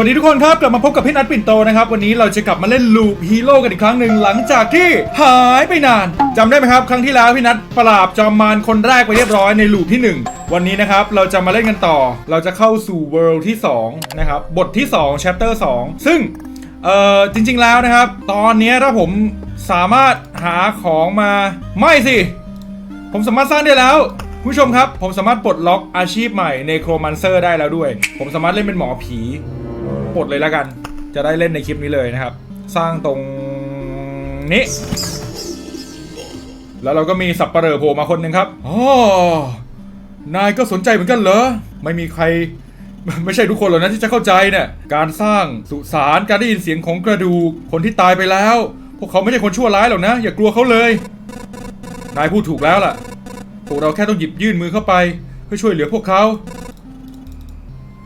วัสดีทุกคนครับ กลับมาพบกับพี่นัทปิ่นโตนะครับ วันนี้เราจะกลับมาเล่นลูปฮีโร่กันอีกครั้งหนึ่งหลังจากที่หายไปนานจำได้ไหมครับ ครั้งที่แล้วพี่นัทปราบจอมมารคนแรกไปเรียบร้อยในลูปที่ 1 วันนี้นะครับเราจะมาเล่นกันต่อ เราจะเข้าสู่เวิลด์ที่2นะครับบทที่2 chapter 2 ซึ่งเอ่อจริง ๆแล้วนะครับ ตอนนี้ถ้าผมสามารถหาของมาไม่สิ ผมสามารถสร้างได้แล้วคุณผู้ชมครับ ผมสามารถปลดล็อกอาชีพใหม่ในโครมันเซอร์ได้แล้วด้วย ผมสามารถเล่นเป็นหมอผี ดเลยแล้วกัน จะได้เล่นในคลิปนี้เลยนะครับ สร้างตรงนี้ แล้วเราก็มีสับปะเหร่อโผล่มาคนหนึ่งครับอ๋อนายก็สนใจเหมือนกันเหรอ ไม่มีใครไม่ใช่ทุกคนหรอกนะที่จะเข้าใจเนี่ยการสร้างสุสานการได้ยินเสียงของกระดูกคนที่ตายไปแล้ว พวกเขาไม่ใช่คนชั่วร้ายหรอกนะ อย่ากลัวเขาเลย นายพูดถูกแล้วล่ะพวกเราแค่ต้องหยิบยื่นมือเข้าไป เพื่อช่วยเหลือพวกเขา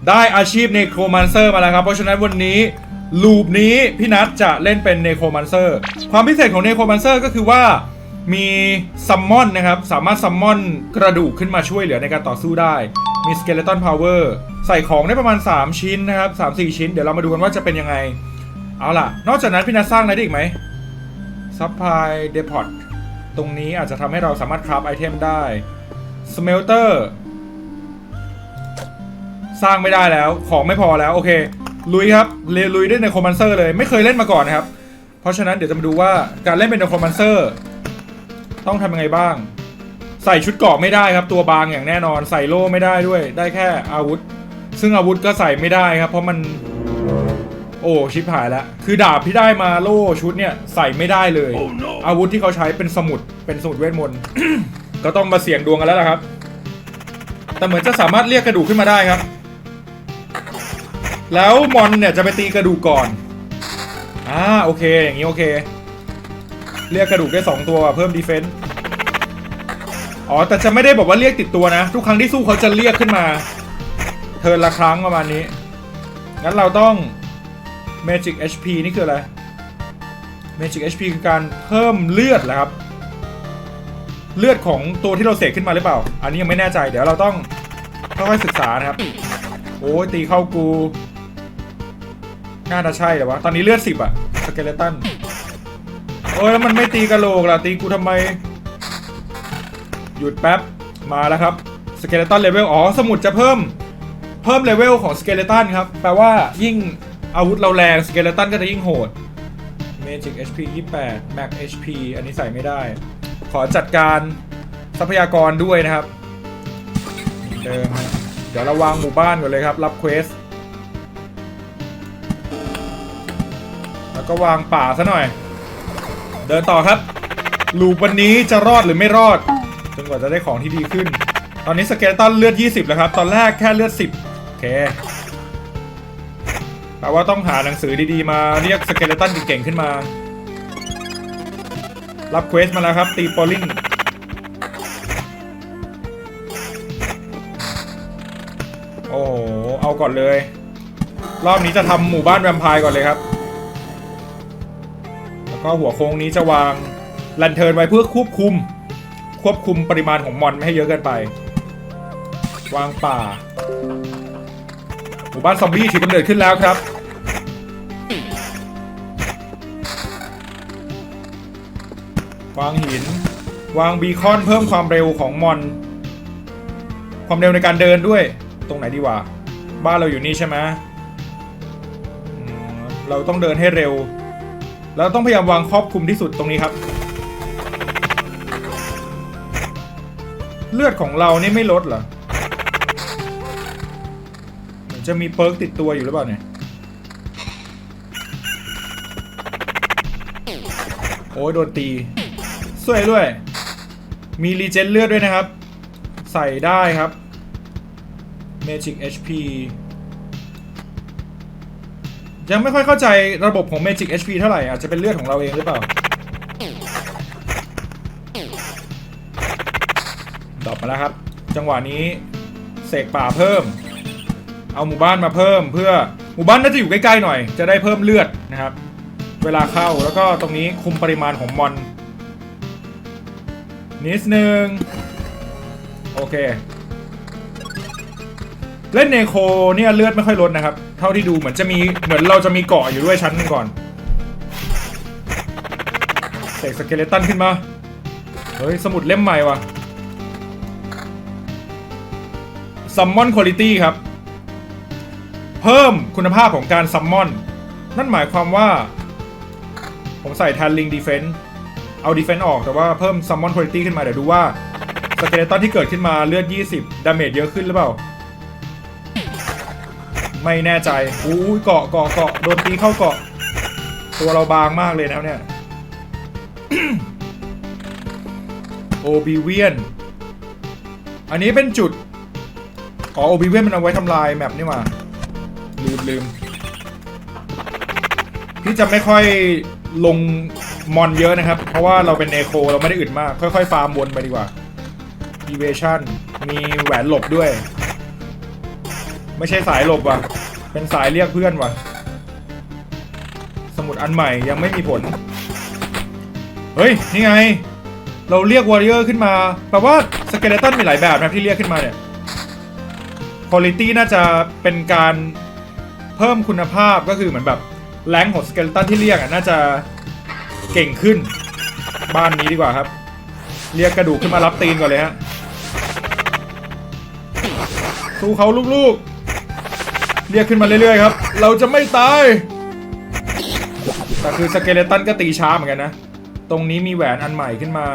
ได้อาชีพเนโครมันเซอร์มาแล้วครับ เพราะฉะนั้นวันนี้ลูปนี้พี่นัทจะเล่นเป็นเนโครมันเซอร์ความพิเศษของเนโครมันเซอร์ก็คือว่ามีซัมมอนนะครับ สามารถซัมมอนกระดูกขึ้นมาช่วยเหลือในการต่อสู้ได้ มีสเกเลตันพาวเวอร์ใส่ของได้ประมาณ 3 ชิ้นนะครับ3-4 ชิ้น เดี๋ยวเรามาดูกันว่าจะเป็นยังไง เอาล่ะ นอกจากนั้นพี่นัทสร้างอะไรได้อีกไหมซัพพลายเดพอตตรงนี้อาจจะทำให้เราสามารถคราฟไอเทมได้สเมลเตอร์ สร้างไม่ได้แล้ว ของไม่พอแล้วโอเค ลุยครับเรลุยได้ในโคมันเซอร์เลยไม่เคยเล่นมาก่อนนะครับ เพราะฉะนั้นเดี๋ยวจะมาดูว่าการเล่นเป็นในโคมันเซอร์ต้องทำยังไงบ้าง ใส่ชุดเกราะไม่ได้ครับ ตัวบางอย่างแน่นอนใส่โล่ไม่ได้ด้วย ได้แค่อาวุธ ซึ่งอาวุธก็ใส่ไม่ได้ครับ เพราะมัน โอ้ชิบหายแล้วคือดาบที่ได้มาโล่ชุดเนี่ยใส่ไม่ได้เลยอาวุธที่เขาใช้เป็นสมุดเป็นสมุดเวทมนต์ ก็ต้องมาเสี่ยงดวงกันแล้วล่ะครับ แต่เหมือนจะสามารถเรียกกระดูกขึ้นมาได้ครับ แล้วมอนเนี่ยจะไปตีกระดูกก่อนอ่าโอเคอย่างนี้โอเค เรียกกระดูกได้ 2 ตัวเพิ่มดีเฟนต์อ๋อแต่จะไม่ได้บอกว่าเรียกติดตัวนะ ทุกครั้งที่สู้เขาจะเรียกขึ้นมา เทิร์นละครั้งประมาณนี้ งั้นเราต้อง Magic HP นี่คืออะไร Magic HP คือการเพิ่มเลือดเหรอครับ เลือดของตัวที่เราเสกขึ้นมาหรือเปล่า อันนี้ยังไม่แน่ใจ เดี๋ยวเราต้องค่อยๆศึกษานะครับ โอ้ตีเข้ากู น่าจะใช่เหรอวะตอนนี้เลือดสิบอะสเกเลตันโอ้ยแล้วมันไม่ตีกระโหลกล่ะตีกูทำไม หยุดแป๊บมาแล้วครับสเกเลตันเลเวลอ๋อสมุดจะเพิ่ม เพิ่มเลเวลของสเกเลตันครับ แปลว่ายิ่งอาวุธเราแรงสเกเลตันก็จะยิ่งโหด Magic HP 28 Max HP อันนี้ใส่ไม่ได้ ขอจัดการทรัพยากรด้วยนะครับเดิมฮะเดี๋ยวเราวางหมู่บ้านก่อนเลยครับ รับเควส วก็วางป่าซะหน่อย เดินต่อครับ ลูปวันนี้จะรอดหรือไม่รอดจนกว่าจะได้ของที่ดีขึ้น ตอนนี้สเกเลตันเลือด 20 แล้วครับ ตอนแรกแค่เลือด 10 โอเคแปลว่าต้องหาหนังสือดีๆมาเรียกสเกเลตันเก่งๆขึ้นมา รับเควสมาแล้วครับ ตีโปลิงโอ้โหเอาก่อนเลย รอบนี้จะทำหมู่บ้านแวมไพร์ก่อนเลยครับ ก็หัวโค้งนี้จะวางลันเทิร์นไว้เพื่อควบคุม ควบคุมปริมาณของมอนไม่ให้เยอะเกินไป วางป่า หมู่บ้านซอมบี้ถือกำเนิดขึ้นแล้วครับ วางหิน วางบีคอนเพิ่มความเร็วของมอน ความเร็วในการเดินด้วย ตรงไหนดีวะ บ้านเราอยู่นี่ใช่ไหมเราต้องเดินให้เร็ว แล้วต้องพยายามวางครอบคลุมที่สุดตรงนี้ครับ เลือดของเรานี่ไม่ลดเหรอเหมือนจะมีเปิร์กติดตัวอยู่หรือเปล่าเนี่ยโอ้ยโดนตีสวยด้วย มีรีเจนเลือดด้วยนะครับ ใส่ได้ครับ Magic HP ยังไม่ค่อยเข้าใจระบบของ Magic HP เท่าไหร่ อาจจะเป็นเลือดของเราเองหรือเปล่าดรอปมาแล้วครับ จังหวะนี้เสกป่าเพิ่ม เอาหมู่บ้านมาเพิ่มเพื่อหมู่บ้านน่าจะอยู่ใกล้ๆหน่อย จะได้เพิ่มเลือดนะครับ เวลาเข้าแล้วก็ตรงนี้คุมปริมาณของมอนนิดนึง โอเค เล่นเนโคเนี่ยเลือดไม่ค่อยลดนะครับ เท่าที่ดูเหมือนจะมีเหมือนเราจะมีเกาะอยู่ด้วยชั้นหนึงก่อนเสกสเกเลตันขึ้นมา เฮ้ย สมุดเล่มใหม่ว่ะซัมมอนคุณ i t y ครับ เพิ่มคุณภาพของการซัมมอน นั่นหมายความว่า ผมใส่ทันลิงดีเฟน s ์เอาดีเฟน s ์ออกแต่ว่าเพิ่มซัมมอนคุณ i t y ขึ้นมา เดี๋ยวดูว่าสเกเลตันที่เกิดขึ้นมาเลือด 20 ดาเมจเยอะขึ้นหรือเปล่า ไม่แน่ใจอู้เกาะเกาะเกาะโดนตีเข้าเกาะ ตัวเราบางมากเลยนะเนี่ยโอบิเวียน อันนี้เป็นจุด อ๋อโอบิเวียนมันเอาไว้ทำลายแมปนี่หว่าลืมลืมพี่จะไม่ค่อยลงมอนเยอะนะครับ เพราะว่าเราเป็นเอโคเราไม่ได้อึดมาก ค่อยๆ ฟาร์มวนไปดีกว่า Evasion มีแหวนหลบด้วย ไม่ใช่สายหลบว่ะ เป็นสายเรียกเพื่อนว่ะ สมุดอันใหม่ยังไม่มีผล เฮ้ย นี่ไง เราเรียกวอริเออร์ขึ้นมาแปลว่าสเกเลตันมีหลายแบบนะที่เรียกขึ้นมาเนี่ยคุณ i t y น่าจะเป็นการเพิ่มคุณภาพก็คือเหมือนแบบแรงของสเกเลตันที่เรียกอะน่าจะเก่งขึ้น บ้านนี้ดีกว่าครับ เรียกกระดูกขึ้นมารับตีนก่อนเลยฮะสู้เขาลูกๆ เรียกขึ้นมาเรื่อยๆครับ เราจะไม่ตาย แต่คือสเกเลตันก็ตีช้าเหมือนกันนะ ตรงนี้มีแหวนอันใหม่ขึ้นมา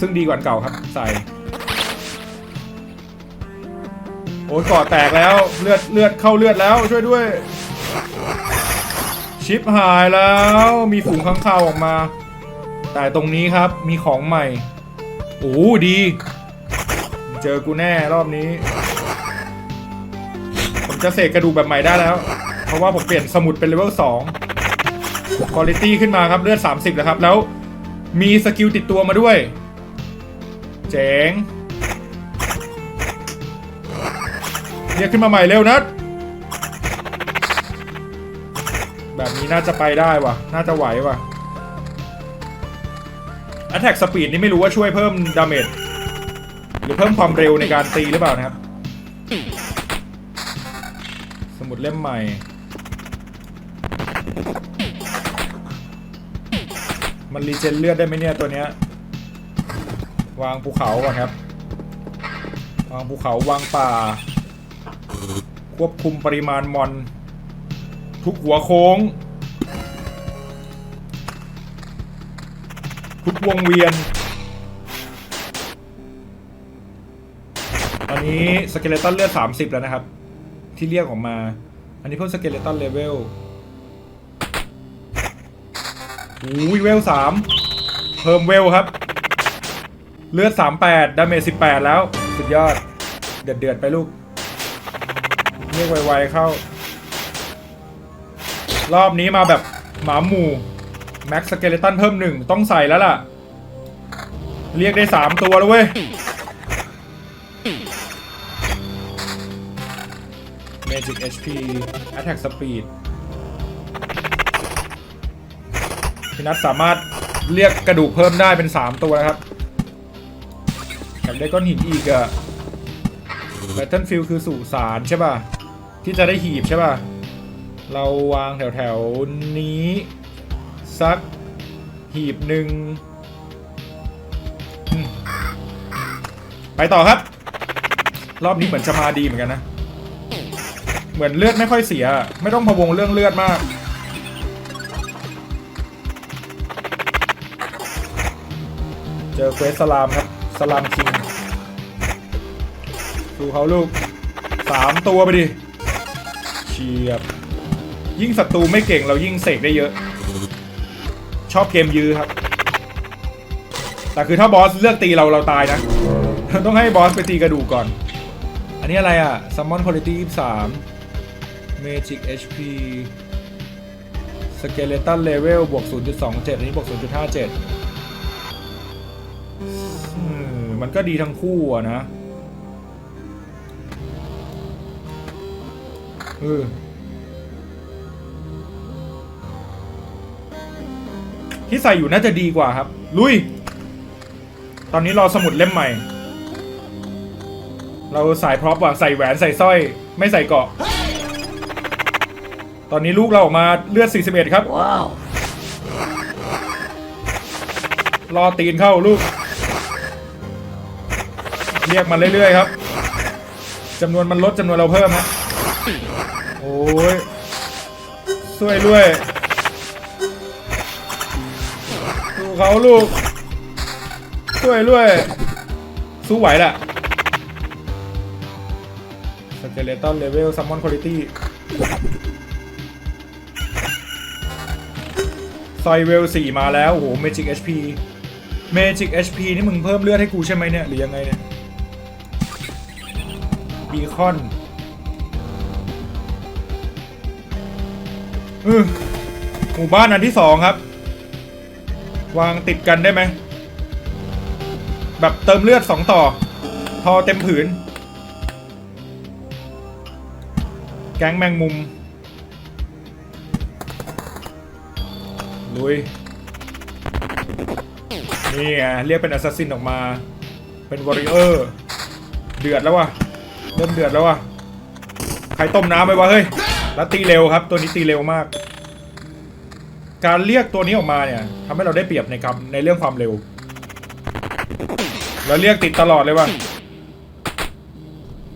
ซึ่งดีกว่าเก่าครับ ใส่ โอ้ยก่อแตกแล้ว เลือดเลือดเข้าเลือดแล้วช่วยด้วย ชิปหายแล้ว มีฝูงข้างคาวออกมา แต่ตรงนี้ครับมีของใหม่ โอ้ดี เจอกูแน่รอบนี้ จะเสกกระดูกแบบใหม่ได้แล้ว เพราะว่าผมเปลี่ยนสมุดเป็นเลเวล2คุณ i t y ขึ้นมาครับเลือด 30 แล้วครับ แล้วมีสกิลติดตัวมาด้วย เจ๋งเรียกขึ้นมาใหม่เร็วนัดแบบนี้น่าจะไปได้วะน่าจะไหววะ Attack Speed นี่ไม่รู้ว่าช่วยเพิ่มดาเมจหรือเพิ่มความเร็วในการตีหรือเปล่านะครับ มุดเล่มใหม่ มันรีเจนเลือดได้ไหมเนี่ยตัวเนี้ย วางภูเขาก่อนครับ วางภูเขาวางป่า ควบคุมปริมาณมอน ทุกหัวโค้ง ทุกวงเวียนตอนนี้สเกเลตันเลือด 30 แล้วนะครับ ที่เรียกออกมา อันนี้เพิ่มสเกเลตันเลเวลอุ้ยเวล3เพิ่มเวลครับ เลือด 38 ดาเมจ18 แล้ว สุดยอด เดือดเดือดๆไปลูก เรียกไวๆเข้า รอบนี้มาแบบหมาหมู่แม็กสเกเลตันเพิ่มหนึ่งต้องใส่แล้วล่ะ เรียกได้สามตัวแล้วเว้ย Magic HP Attack Speed พี่นัทสามารถเรียกกระดูกเพิ่มได้เป็น 3 ตัวนะครับอยากได้ก้อนหินอีกอะ Battlefield คือสุสานใช่ป่ะ ที่จะได้หีบใช่ป่ะ เราวางแถวแถวๆนี้ สักหีบหนึ่งไปต่อครับ รอบนี้เหมือนจะมาดีเหมือนกันนะ เหมือนเลือดไม่ค่อยเสีย ไม่ต้องพะวงเรื่องเลือดมาก เจอเควสสลามครับสลามคิงดูเขาลูกสามตัวไปดิเชียบ ยิ่งศัตรูไม่เก่งเรายิ่งเสกได้เยอะ ชอบเกมยื้อครับ แต่คือถ้าบอสเลือกตีเราเราตายนะ ต้องให้บอสไปตีกระดูกก่อน อันนี้อะไรอะ Summon Quality 23 Magic HP Skeleton Level บวก 0.27 อันนี้บวก 0.57มมันก็ดีทั้งคู่อะนะ เออที่ใส่อยู่น่าจะดีกว่าครับ ลุย ตอนนี้รอสมุดเล่มใหม่ เราสายพร็อพว่ะ ใส่แหวนใส่สร้อย ไม่ใส่เกาะ ตอนนี้ลูกเราออกมาเลือด 41 ครับ Wow. รอตีนเข้าลูก เรียกมันเรื่อยๆครับจำนวนมันลดจำนวนเราเพิ่มฮะโอ้ยช่วยด้วยสู้เขาลูกช่วยด้วยสู้ไหวแหละสเกเลตันเลเวลซัมมอนคุณภา ซอยเวลสี่มาแล้วโอ้โหเมจิก HP เมจิก HP นี่มึงเพิ่มเลือดให้กูใช่ไหมเนี่ย หรือยังไงเนี่ยบีคอนเออหมู่บ้านอันที่สองครับ วางติดกันได้ไหม แบบเติมเลือดสองต่อ พอเต็มผืน แก๊งแมงมุม ลุย นี่ไงเรียกเป็นแอสซัสซินออกมา เป็นวอริเออร์เดือดแล้ววะเริ่มเดือดแล้ววะใครต้มน้ำไปวะเฮ้ยแล้วตีเร็วครับ ตัวนี้ตีเร็วมาก การเรียกตัวนี้ออกมาเนี่ยทำให้เราได้เปรียบในคำในเรื่องความเร็วเราเรียกติดตลอดเลยว่ะ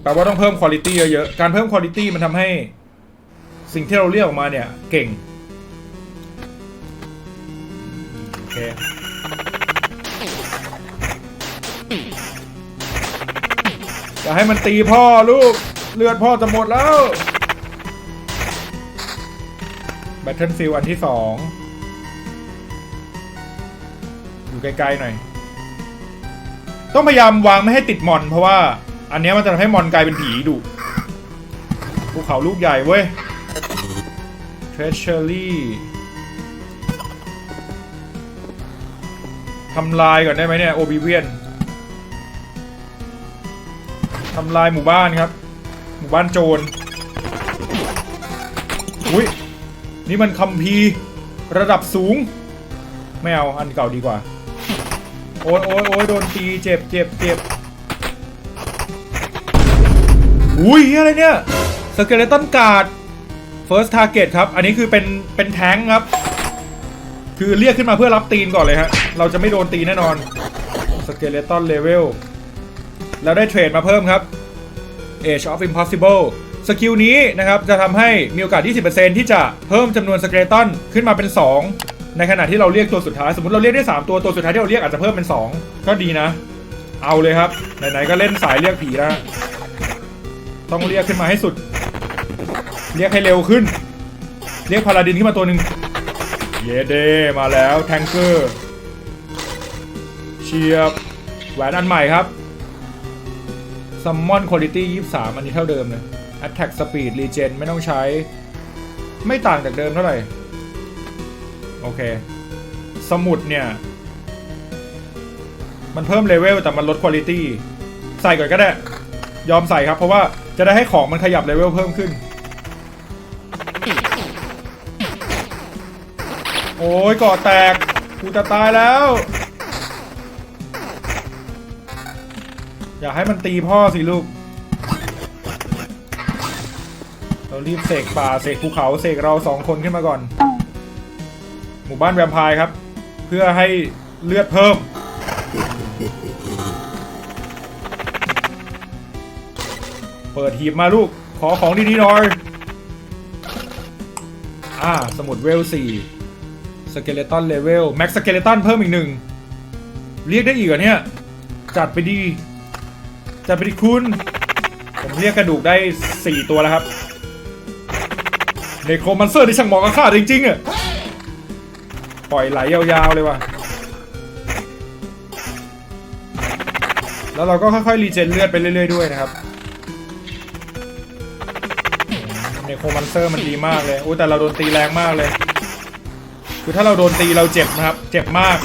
แปลว่าต้องเพิ่มคุณ i t y เยอะๆ การเพิ่มคุณ i t y มันทำให้ สิ่งที่เราเรียกออกมาเนี่ย เก่ง เคจะให้มันตีพ่อลูก เลือดพ่อจะหมดแล้ว Battlefield อันที่สองอยู่ไกลๆหน่อย ต้องพยายามวางไม่ให้ติดมอน เพราะว่า อันนี้มันจะทำให้มอนกลายเป็นผีดุภูเขาลูกใหญ่เว้ย Treasury ทำลายก่อนได้ไหมเนี่ย Oblivion ทำลายหมู่บ้านครับ หมู่บ้านโจรอุ้ยนี่มันคัมภีร์ระดับสูง ไม่เอาอันเก่าดีกว่า โอ้ยโอ้ยโอ้ยโดนตีเจ็บเจ็บเจ็บอุ้ยอะไรเนี่ยสเกเลตันการ์ด first target ครับ อันนี้คือเป็นเป็นแท้งครับ คือเรียกขึ้นมาเพื่อรับตีนก่อนเลยฮะ เราจะไม่โดนตีแน่นอนสเกเลตันเลเวลแล้วได้เทรดมาเพิ่มครับ Age of Impossible สกิลนี้นะครับจะทำให้มีโอกาส 20%ที่จะเพิ่มจำนวนสเกเลตันขึ้นมาเป็น 2 ในขณะที่เราเรียกตัวสุดท้าย สมมติเราเรียกได้ 3 ตัวตัวสุดท้ายที่เราเรียกอาจจะเพิ่มเป็น 2 ก็ดีนะ เอาเลยครับ ไหนๆก็เล่นสายเรียกผีแล้วต้องเรียกขึ้นมาให้สุด เรียกให้เร็วขึ้น เรียกพาราดินขึ้นมาตัวหนึ่ง เยเดมาแล้วแทงเกอร์เชียบแหวนอันใหม่ครับ Summon Quality 23อันนี้เท่าเดิมเลย Attack Speed Regen ไม่ต้องใช้ ไม่ต่างจากเดิมเท่าไหร่ โอเค สมุดเนี่ย มันเพิ่มเลเวลแต่มันลดคุณ i t y ใส่ก่อนก็ได้ ยอมใส่ครับ เพราะว่าจะได้ให้ของมันขยับเลเวลเพิ่มขึ้น อ้ยก่อแตก กูจะตายแล้ว อย่าให้มันตีพ่อสิลูก เรารีบเสกป่าเสกภูเขาเสกเราสองคนขึ้นมาก่อน หมู่บ้านแวมไพร์ครับ เพื่อให้เลือดเพิ่มเปิดหีบมาลูก ขอของดีๆหน่อย อ่า สมุดเวลสี่ สเกเลตันเลเวลแม็กสเกเลตันเพิ่มอีกหนึ่ง เรียกได้อีกเหรอเนี่ย จัดไปดี จัดไปดีคุณ ผมเรียกกระดูกได้ 4 ตัวแล้วครับเนโครมันเซอร์ที่ช่างเหมาะกับข้าจริงๆอะปล่อยไหลยาวๆเลยว่ะ แล้วเราก็ค่อยๆรีเจนเลือดไปเรื่อยๆด้วยนะครับเนโครมันเซอร์มันดีมากเลยโอ้แต่เราโดนตีแรงมากเลย คือถ้าเราโดนตีเราเจ็บนะครับ เจ็บมาก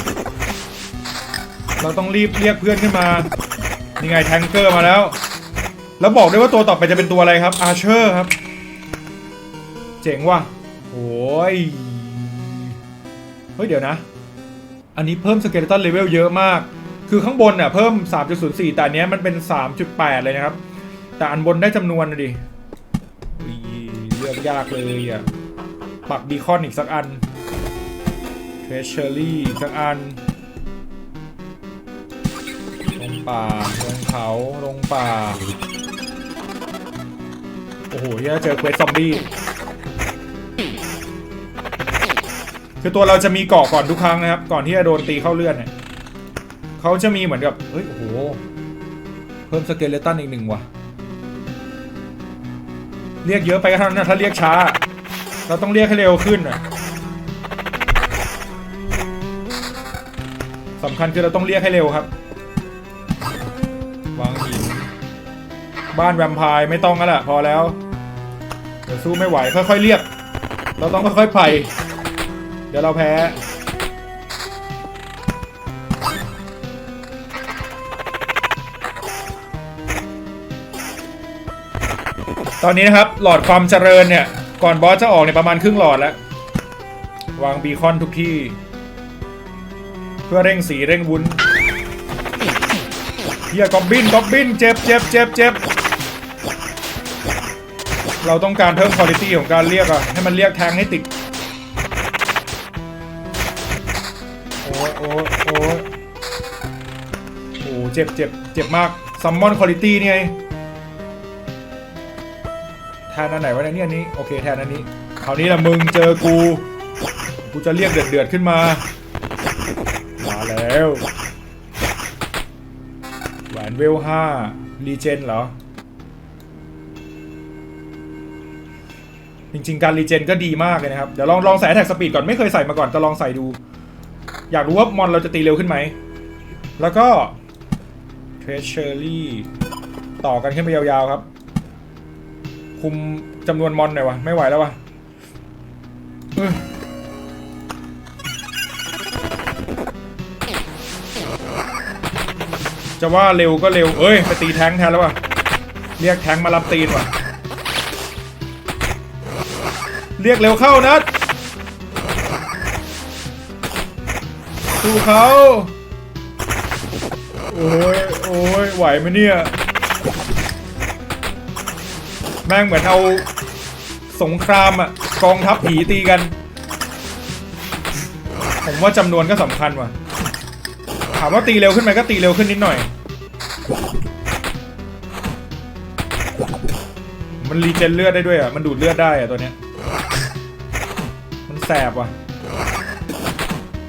เราต้องรีบเรียกเพื่อนขึ้นมานี่ไงแทงเกอร์มาแล้ว แล้วบอกด้วยว่าตัวต่อไปจะเป็นตัวอะไรครับ อาเชอร์ครับ เจ๋งว่ะโอ้ย เฮ้ยเดี๋ยวนะ อันนี้เพิ่มสเกเลตันเลเวลเยอะมาก คือข้างบนน่ะเพิ่ม 3.04 แต่อันนี้มันเป็น 3.8 เลยนะครับ แต่อันบนได้จำนวนนะดิเลือกยากเลยอะ ปักบีคอนอีกสักอัน เทรเชอรี่สักอัน ลงป่า ลงเขา ลงป่า โอ้โหที่จะเจอเควสซอมบี้ คือตัวเราจะมีเกาะก่อนทุกครั้งนะครับ ก่อนที่จะโดนตีเข้าเลือดเนี่ยเขาจะมีเหมือนกับ เฮ้ย โอ้โห เพิ่มสเกเลตันอีกหนึ่งว่ะ เรียกเยอะไปก็เท่านั้นนะถ้าเรียกช้า เราต้องเรียกให้เร็วขึ้นน่ะ สำคัญคือเราต้องเรียกให้เร็วครับ วางหิน บ้านแวมไพร์ไม่ต้องแล้วแหละพอแล้ว เดี๋ยวสู้ไม่ไหว ค่อยๆเรียก เราต้องค่อยๆไผ่เดี๋ยวเราแพ้ ตอนนี้นะครับ หลอดความเจริญเนี่ย ก่อนบอสจะออกเนี่ยประมาณครึ่งหลอดแล้ว วางบีคอนทุกที่ พื่อเร่งสีเร่งวุ้นเฮียกอบบินกอบบินเจ็บเจ็บเจ็บเจ็บเราต้องการเพิ่มคุณภาพของการเรียกอะให้มันเรียกแทงให้ติดโอ้ยโอ้ยโอ้ยโอ้เจ็บเจ็บเจ็บมากซัมมอนคุณภาพนี่ไงแทนอันไหนวะเนี่ยนี่อันนี้โอเคแทนอันนี้คราวนี้ละมึงเจอกูกูจะเรียกเดือดเดือดขึ้นมา แล้วแหวนเวลห้ารีเจนเหรอ จริงๆ การรีเจนก็ดีมากเลยนะครับ เดี๋ยวลองลองใส่แท็กสปีดก่อนไม่เคยใส่มาก่อนจะลองใส่ดู อยากรู้ว่ามอนเราจะตีเร็วขึ้นไหม แล้วก็เทรเชอรี่ต่อกันขึ้นไปยาวๆครับ คุมจำนวนมอนหน่อยวะ ไม่ไหวแล้ววะ จะว่าเร็วก็เร็ว เอ้ย ไปตีแท้งแทนแล้ววะเรียกแท้งมารับตีนว่ะ เรียกเร็วเข้านัดสู้เขาโอ้ยโอ้ยไหวไหมเนี่ย แม่งเหมือนเอาสงครามอะกองทัพผีตีกัน ผมว่าจำนวนก็สำคัญว่ะ ถามว่าตีเร็วขึ้นไหมก็ตีเร็วขึ้นนิดหน่อย มันรีเจนเลือดได้ด้วยอะ มันดูดเลือดได้อะตัวเนี้ย มันแสบว่ะ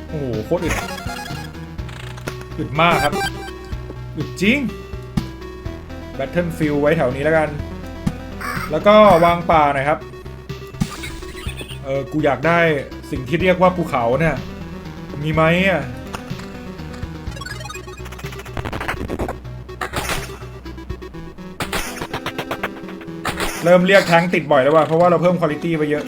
โอ้โหโคตรอึด อึดมากครับ อึดจริงแบทเทิลฟิลไว้แถวนี้แล้วกัน แล้วก็วางป่าหน่อยครับ เออ กูอยากได้สิ่งที่เรียกว่าภูเขาเนี่ย มีไหมอะ เริ่มเรียกแท้งติดบ่อยแล้วว่ะเพราะว่าเราเพิ่มคุณภาพไปเยอะ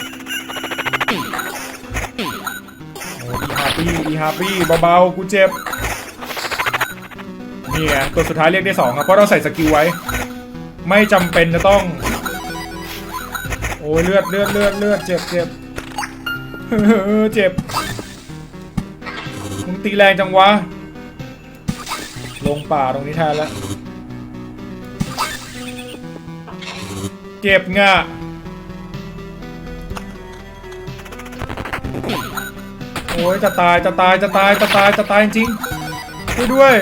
โอ้อีฮาปี้อีฮาปี้เบาๆกูเจ็บนี่ไงตัวสุดท้ายเรียกได้สองครับเพราะเราใส่สกิลไว้ ไม่จำเป็นจะต้อง โอ้ยเลือดเลือดเลือดเลือดเจ็บเจ็บเจ็บมึงตีแรงจังวะ ลงป่าตรงนี้แทนแล้ว เจ็บง่ะโอ้ยจะตายจะตายจะตายจะตายจะตายจริงช่วยด้วย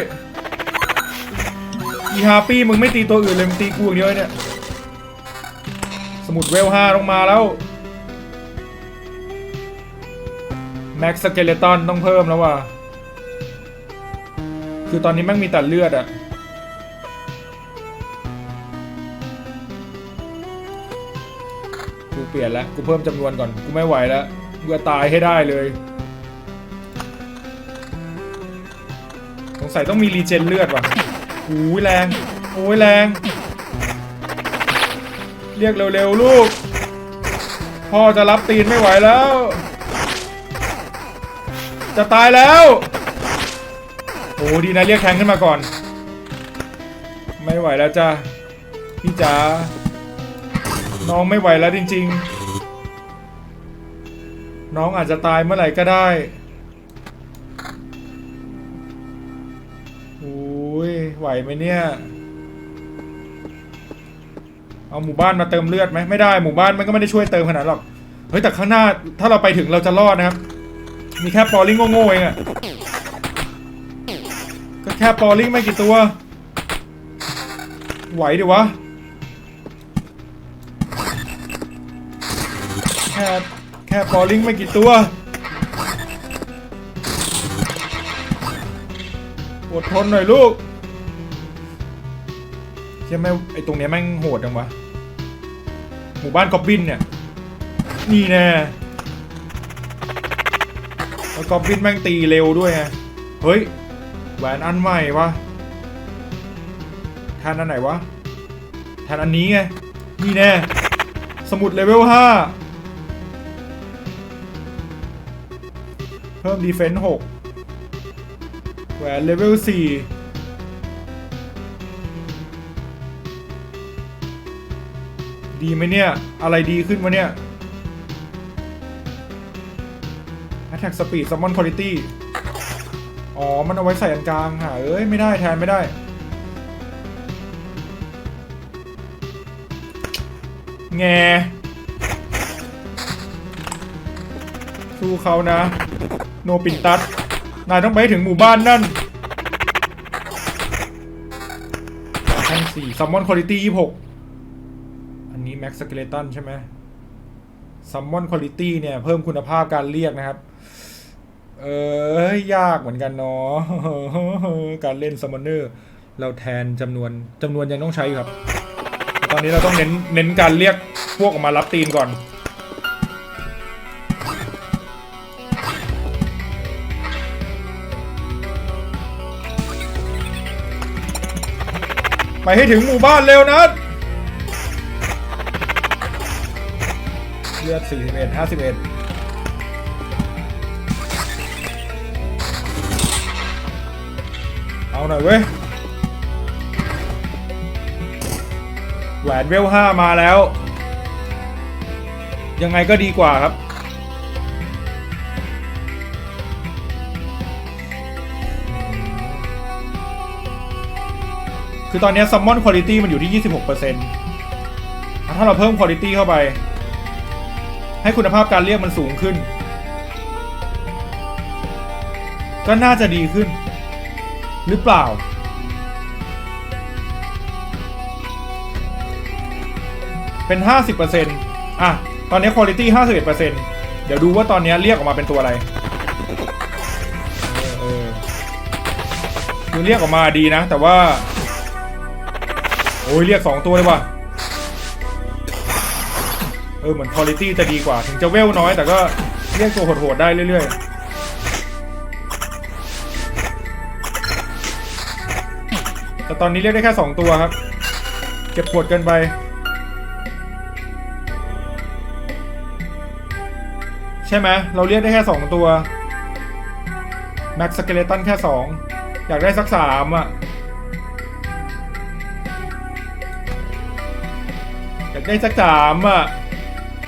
อีฮาปี้มึงไม่ตีตัวอื่นเลยมึงตีกูอย่างเดียวเนี่ย สมุดเวลห้าลงมาแล้วแม็กสเกเลตันต้องเพิ่มแล้วว่ะ คือตอนนี้แม่งมีแต่เลือดอะ ลี่ยนแล้วกูเพิ่มจำนวนก่อนกูไม่ไหวแล้วกูจะตายให้ได้เลยสงสัยต้องมีรีเจนเลือดว่ะโอ้ยแรงโอ้ยแรง เรียกเร็วๆลูก พ่อจะรับตีนไม่ไหวแล้ว จะตายแล้วโอ้ดีนะเรียกแทงขึ้นมาก่อน ไม่ไหวแล้วจ้าพี่จ๋าน้องไม่ไหวแล้วจริง ๆ น้องอาจจะตายเมื่อไหร่ก็ได้โอ้ยไหวไหมเนี่ย เอาหมู่บ้านมาเติมเลือดไหมไม่ได้หมู่บ้านมันก็ไม่ได้ช่วยเติมขนาดหรอก เฮ้ยแต่ข้างหน้าถ้าเราไปถึงเราจะรอดนะครับ มีแค่ปอลลิงโง่ๆเองอะก็แค่ปอลลิงไม่กี่ตัว ไหวดิวะแค่ ค่ปอลลิงไม่กี่ตัวอดทนหน่อยลูกใช่ไหมไอตรงเนี้ยแม่งโหดจังวะ หมู่บ้านกอบบินเนี่ย นี่แน่แล้วกอบบินแม่งตีเร็วด้วยไงเฮ้ย แหวนอันใหม่วะแทนอันไหนวะแทนอันนี้ไง นี่แน่ สมุดเลเวลห้า เพิ่มดีเฟนส์หกแหวนเลเวลสี่ดีไหมเนี่ย อะไรดีขึ้นวะเนี่ย Attack Speed Summon Quality อ๋อ มันเอาไว้ใส่อันกลางหาเอ้ย ไม่ได้แทนไม่ได้ แงสู้เขานะ โนปินตัดนายต้องไปถึงหมู่บ้านนั่นขั้นสี่ซัมมอนคุณ i t y ยี่หกอันนี้แม็กซ์สเกเลตันใช่ไหมซัมมอนคุณ i t y เนี่ย เพิ่มคุณภาพการเรียกนะครับ เออยากเหมือนกันเนาะการเล่นซัมมอนเนอร์ เราแทนจำนวนจำนวนยังต้องใช้อยู่ครับ ตอนนี้เราต้องเน้นเน้นการเรียกพวกออกมารับตีนก่อน ไปให้ถึงหมู่บ้านเร็วนะเลือด41 51 เอาหน่อยเว้ย แหวนเวลห้ามาแล้ว ยังไงก็ดีกว่าครับ คือตอนนี้ซัมมอนคุณ i t y มันอยู่ที่ 26%ถ้าเราเพิ่มคุณ i t y เข้าไป ให้คุณภาพการเรียกมันสูงขึ้น ก็น่าจะดีขึ้น หรือเปล่า เป็น 50%อะ ตอนนี้ quality 51%เดี๋ยวดูว่าตอนนี้เรียกออกมาเป็นตัวอะไรคือเรียกออกมาดีนะ แต่ว่า โอ้ยเรียก2ตัวเลยว่ะเออเหมือน quality จะดีกว่า ถึงจะเวลน้อยแต่ก็เรียกตัวโหดๆได้เรื่อยๆแต่ตอนนี้เรียกได้แค่ 2 ตัวครับ เก็บปวดเกินไป ใช่ไหมเราเรียกได้แค่ 2 ตัว แม็กสเกเลตันแค่ 2 อยากได้สัก 3 อะ อยากได้สัก3อะ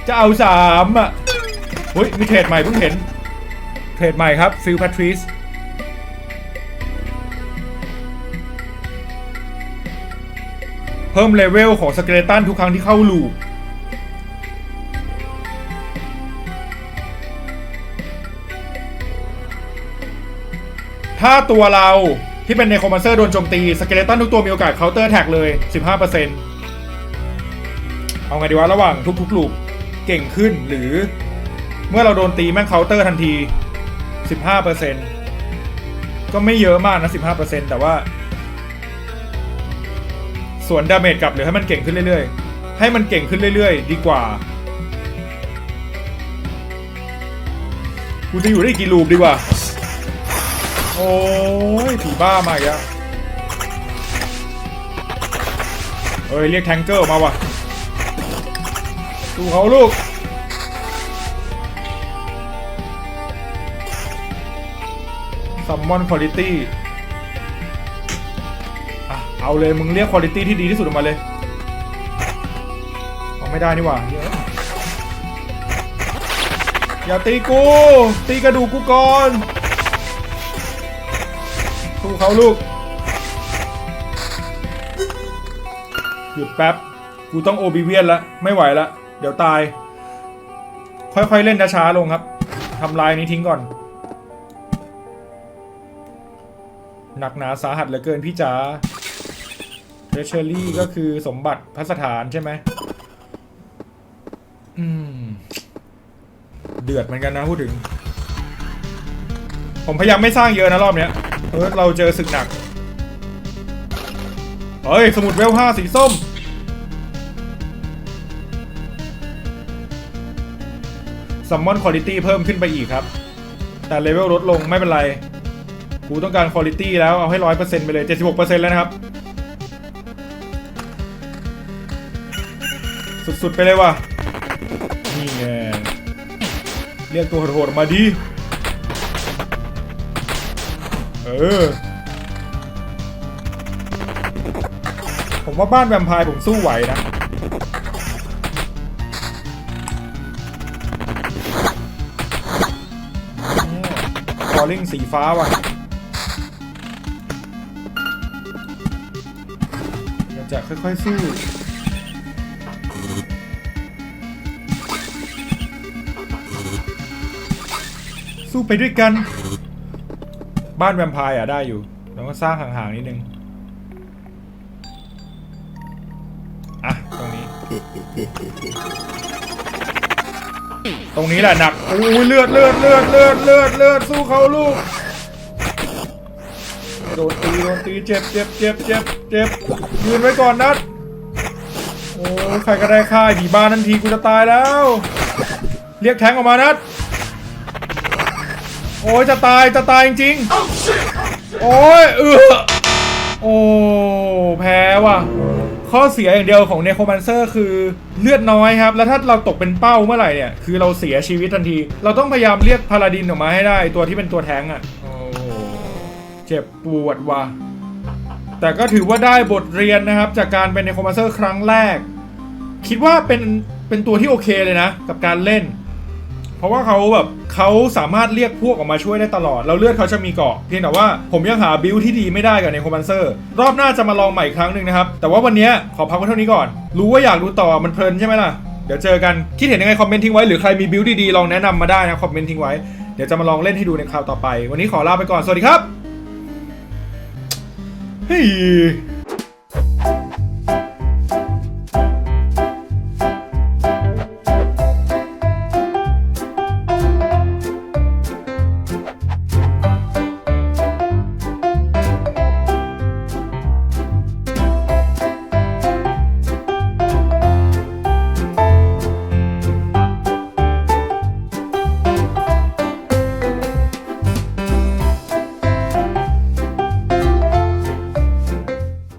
จะเอา3อะเฮ้ยมีเทรดใหม่เพิ่งเห็น เทรดใหม่ครับฟิลแพทริสเพิ่มเลเวลของสเกเลตันทุกครั้งที่เข้าลูปถ้าตัวเราที่เป็นเนโครมันเซอร์โดนโจมตี สเกเลตันทุกตัวมีโอกาสเคาน์เตอร์แท็กเลย 15% เอาไงดีวะระหว่างทุกๆลูปเก่งขึ้นหรือ เมื่อเราโดนตีแม่งเคาน์เตอร์ทันที 15%ก็ไม่เยอะมากนะ 15%แต่ว่า ส่วนดาเมจกลับหรือให้มันเก่งขึ้นเรื่อยๆ ให้มันเก่งขึ้นเรื่อยๆ ดีกว่ากูจะอยู่ได้กี่ลูปดีกว่าโอ้ยผีบ้ามาอีกแล้วเอ้ยเรียกแทงเกอร์มาว่ะ ดูเขาลูกซัมมอนคุณ i t y อะ เอาเลยมึงเรียกคุณ i t y ที่ดีที่สุดออกมาเลยเอาไม่ได้นี่หว่า อย่าตีกู ตีกระดูกกูก่อนสู้เขาลูก หยุดแป๊บ กูต้องโอบิเวียนละ ไม่ไหวละ ดี๋ยวตาย ค่อยๆเล่นช้าๆลงครับทำลายนี้ทิ้งก่อน หนักหนาสาหัสเหลือเกินพี่จ๋าเทรเชอรี่ก็คือสมบัติพัสถานใช่ไหมอืม เดือดเหมือนกันนะพูดถึง ผมพยายามไม่สร้างเยอะนะรอบเนี้ยเออเราเจอศึกหนัก เฮ้ย สมุดเวลห้าสีส้ม ซัมมอนคุณ i t y เพิ่มขึ้นไปอีกครับ แต่เลเวลลดลงไม่เป็นไร กูต้องการคุณ i t y แล้วเอาให้ร้อยเปอร์เซ็นต์ไปเลย76%แล้วนะครับ สุดๆไปเลยว่ะ นี่ไง เรียกตัวโหดๆออกมาดิ เออ ผมว่าบ้านแวมไพร์ผมสู้ไหวนะ อลิ่งสีฟ้าว่ะเราจะค่อยๆสู้สู้ไปด้วยกัน บ้านแวมไพร์อะได้อยู่เราก็สร้างห่างๆนิดนึง อะ ตรงนี้ ตรงนี้แหละหนักโอ้ยเลือดเลือดเลือดเลือดเลือดเลือดสู้เขาลูกโดนตีโดนตีเจ็บเจ็บเจ็บเจ็บเจ็บยืนไว้ก่อนนัดโอ้ใครก็ได้ฆ่ายผีบ้านนั่นทีกูจะตายแล้ว เรียกแทงออกมานัดโอ้ยจะตายจะตายจริงโอ้ยเออโอ้แพ้ว่ะ ข้อเสียอย่างเดียวของเนโครมันเซอร์คือเลือดน้อยครับ แล้วถ้าเราตกเป็นเป้าเมื่อไหร่เนี่ย คือเราเสียชีวิตทันที เราต้องพยายามเรียกพาราดินออกมาให้ได้ตัวที่เป็นตัวแทงอะโอ้เจ็บปวดว่ะ แต่ก็ถือว่าได้บทเรียนนะครับ จากการเป็นเนโครมันเซอร์ครั้งแรก คิดว่าเป็นเป็นตัวที่โอเคเลยนะ กับการเล่น ราะว่าเขาแบบเขาสามารถเรียกพวกออกมาช่วยได้ตลอด แล้วเลือดเขาจะมีเกาะเพียงแต่ว่าผมยังหาบิลที่ดีไม่ได้กับในคอมบันเซอร์รอบหน้าจะมาลองใหม่อีกครั้งหนึ่งนะครับ แต่ว่าวันนี้ขอพักไว้เท่านี้ก่อน รู้ว่าอยากดูต่อมันเพลินใช่ไหมล่ะเดี๋ยวเจอกันคิดเห็นยังไงคอมเมนต์ทิ้งไว้หรือใครมีบิลดีๆลองแนะนำมาได้นะคอมเมนต์ทิ้งไว้เดี๋ยวจะมาลองเล่นให้ดูในคราวต่อไป วันนี้ขอลาไปก่อนสวัสดีครับเฮ้ย